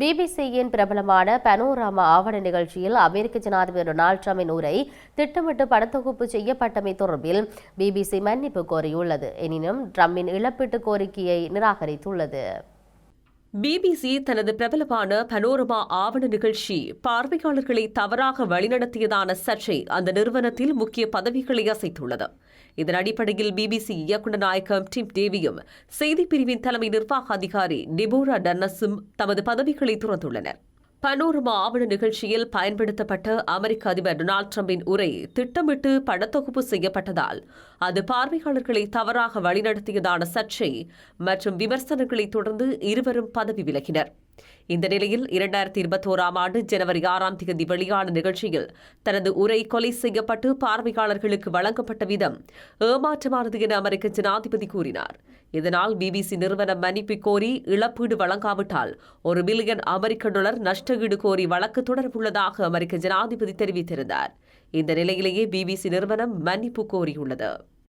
பிபிசியின் பிரபலமான பனோராமா ஆவண நிகழ்ச்சியில் அமெரிக்க ஜனாதிபதி டொனால்ட் ட்ரம்பின் உரை திட்டமிட்டு படத்தொகுப்பு செய்யப்பட்டமை தொடர்பில் பிபிசி மன்னிப்பு கோரியுள்ளது. எனினும் ட்ரம்பின் இழப்பீட்டு கோரிக்கையை நிராகரித்துள்ளது. பிபிசி தனது பிரபலமான பனோரமா ஆவண நிகழ்ச்சி பார்வையாளர்களை தவறாக வழிநடத்தியதான சர்ச்சை அந்த நிறுவனத்தில் முக்கிய பதவிகளை அசைத்துள்ளது. இதன் அடிப்படையில் பிபிசி இயக்குநர் நாயகம் டிம் டேவியும் செய்திப் பிரிவின் தலைமை நிர்வாக அதிகாரி டிபோரா டன்னஸும் தமது பதவிகளை துறந்துள்ளனர். பனோரமா ஆவண நிகழ்ச்சியில் பயன்படுத்தப்பட்ட அமெரிக்க அதிபர் டொனால்ட் டிரம்பின் உரை திட்டமிட்டு படத்தொகுப்பு செய்யப்பட்டதால் அது பார்வையாளர்களை தவறாக வழிநடத்தியதான சர்ச்சை மற்றும் விமர்சனங்களை தொடர்ந்து இருவரும் பதவி விலகினர். இந்த நிலையில் இரண்டாயிரத்தி இருபத்தோராம் ஆண்டு ஜனவரி ஆறாம் தேதி வெளியான நிகழ்ச்சியில் தனது உரை கொலை செய்யப்பட்டு பார்வையாளர்களுக்கு வழங்கப்பட்ட விதம் ஏமாற்றமானது என அமெரிக்க ஜனாதிபதி கூறினார். இதனால் பிபிசி நிறுவனம் மன்னிப்பு கோரி இழப்பீடு வழங்காவிட்டால் ஒரு மில்லியன் அமெரிக்க டாலர் நஷ்டஈடு கோரி வழக்கு தொடர்புள்ளதாக அமெரிக்க ஜனாதிபதி தெரிவித்திருந்தார். இந்த நிலையிலேயே பிபிசி நிறுவனம் மன்னிப்பு கோரியுள்ளது.